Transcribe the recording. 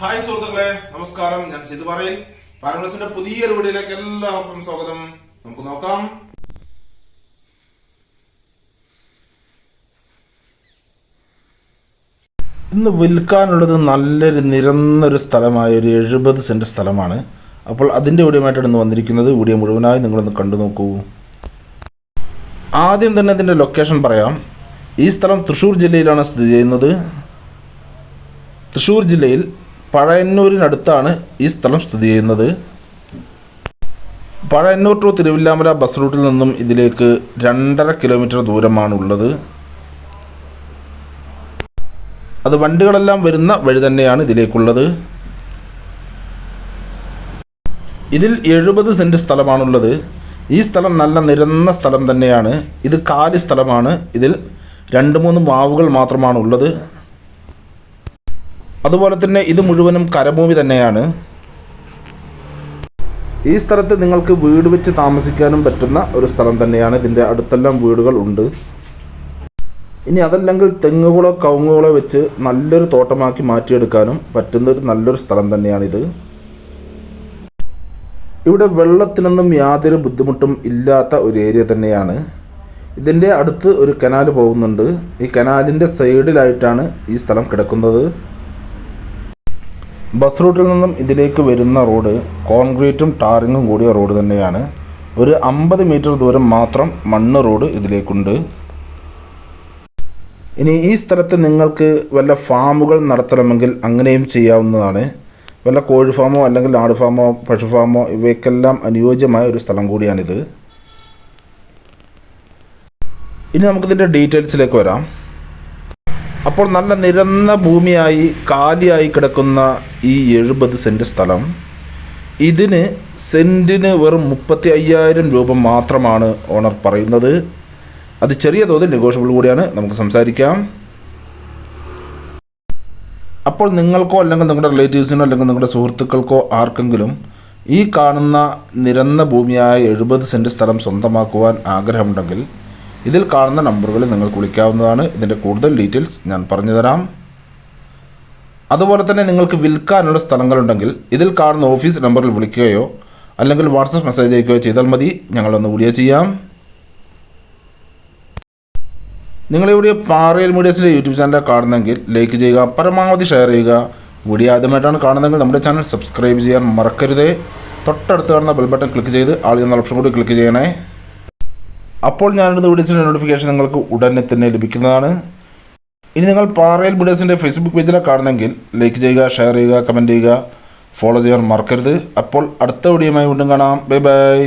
Hi സുഹൃത്തുക്കളെ നമസ്കാരം. ഞാൻ സിധു പറയിൽ. പാരമ്പസിന്റെ പുതിയൊരു വീഡിയോയിലേക്ക് എല്ലാവർക്കും സ്വാഗതം. നമുക്ക് നോക്കാം. ഇന്ന് വിൽക്കാനുള്ളത് നല്ലൊരു നിരന്നൊരു സ്ഥലമായ ഒരു എഴുപത് സെന്റ് സ്ഥലമാണ്. അപ്പോൾ അതിന്റെ വീഡിയോമായിട്ടാണ് ഇന്ന് വന്നിരിക്കുന്നത് വീഡിയോ മുഴുവനായി നിങ്ങളൊന്ന് കണ്ടു നോക്കൂ. ആദ്യം തന്നെ ഇതിന്റെ ലൊക്കേഷൻ പറയാം. ഈ സ്ഥലം തൃശ്ശൂർ ജില്ലയിലാണ് സ്ഥിതി ചെയ്യുന്നത്. തൃശ്ശൂർ ജില്ലയിൽ പഴയന്നൂരിനടുത്താണ് ഈ സ്ഥലം സ്ഥിതി ചെയ്യുന്നത്. പഴയന്നൂർ ടു തിരുവില്ലാമല ബസ് റൂട്ടിൽ നിന്നും ഇതിലേക്ക് രണ്ടര കിലോമീറ്റർ ദൂരമാണുള്ളത്. അത് വണ്ടികളെല്ലാം വരുന്ന വഴി തന്നെയാണ് ഇതിലേക്കുള്ളത്. ഇതിൽ എഴുപത് സെന്റ് സ്ഥലമാണുള്ളത്. ഈ സ്ഥലം നല്ല നിരന്ന സ്ഥലം തന്നെയാണ്. ഇത് കാലി സ്ഥലമാണ്. ഇതിൽ രണ്ട് മൂന്ന് മാവുകൾ മാത്രമാണ് ഉള്ളത് അതുപോലെ തന്നെ ഇത് മുഴുവനും കരഭൂമി തന്നെയാണ്. ഈ സ്ഥലത്ത് നിങ്ങൾക്ക് വീട് വെച്ച് താമസിക്കാനും പറ്റുന്ന ഒരു സ്ഥലം തന്നെയാണ്. ഇതിന്റെ അടുത്തെല്ലാം വീടുകൾ ഉണ്ട്. ഇനി അതല്ലെങ്കിൽ തെങ്ങുകളോ കവുങ്ങുകളോ വെച്ച് നല്ലൊരു തോട്ടമാക്കി മാറ്റിയെടുക്കാനും പറ്റുന്ന ഒരു നല്ലൊരു സ്ഥലം തന്നെയാണിത്. ഇവിടെ വെള്ളത്തിനൊന്നും യാതൊരു ബുദ്ധിമുട്ടും ഇല്ലാത്ത ഒരു ഏരിയ തന്നെയാണ്. ഇതിന്റെ അടുത്ത് ഒരു കനാൽ പോകുന്നുണ്ട്. ഈ കനാലിന്റെ സൈഡിലായിട്ടാണ് ഈ സ്ഥലം കിടക്കുന്നത്. ബസ് റൂട്ടിൽ നിന്നും ഇതിലേക്ക് വരുന്ന റോഡ് കോൺക്രീറ്റും ടാറിങ്ങും കൂടിയ റോഡ് തന്നെയാണ്. ഒരു അമ്പത് മീറ്റർ ദൂരം മാത്രം മണ്ണ് റോഡ് ഇതിലേക്കുണ്ട്. ഇനി ഈ സ്ഥലത്ത് നിങ്ങൾക്ക് വല്ല ഫാമുകൾ നടത്തണമെങ്കിൽ അങ്ങനെയും ചെയ്യാവുന്നതാണ്. വല്ല കോഴി ഫാമോ അല്ലെങ്കിൽ ആട് ഫാമോ പശു ഫാമോ ഇവയ്ക്കെല്ലാം അനുയോജ്യമായ ഒരു സ്ഥലം കൂടിയാണിത്. ഇനി നമുക്കിതിന്റെ ഡീറ്റെയിൽസിലേക്ക് വരാം. അപ്പോൾ നല്ല നിരന്ന ഭൂമിയായി കാലിയായി കിടക്കുന്ന ഈ എഴുപത് സെന്റ് സ്ഥലം ഇതിന് സെന്റിന് വെറും മുപ്പത്തി അയ്യായിരം രൂപ മാത്രമാണ് ഓണർ പറയുന്നത്. അത് ചെറിയ തോതിൽ നെഗോഷ്യബിൾ കൂടിയാണ്. നമുക്ക് സംസാരിക്കാം. അപ്പോൾ നിങ്ങൾക്കോ അല്ലെങ്കിൽ നിങ്ങളുടെ റിലേറ്റീവ്സിനോ അല്ലെങ്കിൽ നിങ്ങളുടെ സുഹൃത്തുക്കൾക്കോ ആർക്കെങ്കിലും ഈ കാണുന്ന നിരന്ന ഭൂമിയായ എഴുപത് സെന്റ് സ്ഥലം സ്വന്തമാക്കുവാൻ ആഗ്രഹമുണ്ടെങ്കിൽ ഇതിൽ കാണുന്ന നമ്പറുകളിൽ നിങ്ങൾക്ക് വിളിക്കാവുന്നതാണ്. ഇതിന്റെ കൂടുതൽ ഡീറ്റെയിൽസ് ഞാൻ പറഞ്ഞുതരാം. അതുപോലെ തന്നെ നിങ്ങൾക്ക് വിൽക്കാനുള്ള സ്ഥലങ്ങളുണ്ടെങ്കിൽ ഇതിൽ കാണുന്ന ഓഫീസ് നമ്പറിൽ വിളിക്കുകയോ അല്ലെങ്കിൽ വാട്സപ്പ് മെസ്സേജ് അയക്കുകയോ ചെയ്താൽ മതി. ഞങ്ങളൊന്ന് വീഡിയോ ചെയ്യാം. നിങ്ങളിവിടെ പാറയിൽ മീഡിയസിന്റെ യൂട്യൂബ് ചാനൽ കാണുന്നെങ്കിൽ ലൈക്ക് ചെയ്യുക പരമാവധി ഷെയർ ചെയ്യുക. വീഡിയോ ആദ്യമായിട്ടാണ് കാണുന്നതെങ്കിൽ നമ്മുടെ ചാനൽ സബ്സ്ക്രൈബ് ചെയ്യാൻ മറക്കരുതേ. തൊട്ടടുത്ത് കാണുന്ന ബെൽ ബട്ടൺ ക്ലിക്ക് ചെയ്ത് ആൾ ഓപ്ഷൻ കൂടി ക്ലിക്ക് ചെയ്യണേ. അപ്പോൾ ഞാനിടുന്ന വീഡിയോസിന്റെ നോട്ടിഫിക്കേഷൻ നിങ്ങൾക്ക് ഉടനെ തന്നെ ലഭിക്കുന്നതാണ്. ഇനി നിങ്ങൾ പാറയിൽ വീഡിയോസിന്റെ ഫേസ്ബുക്ക് പേജിലെ കാണുന്നെങ്കിൽ ലൈക്ക് ചെയ്യുക ഷെയർ ചെയ്യുക കമന്റ് ചെയ്യുക ഫോളോ ചെയ്യാൻ മറക്കരുത്. അപ്പോൾ അടുത്ത വീഡിയോയുമായി വീണ്ടും കാണാം. Bye bye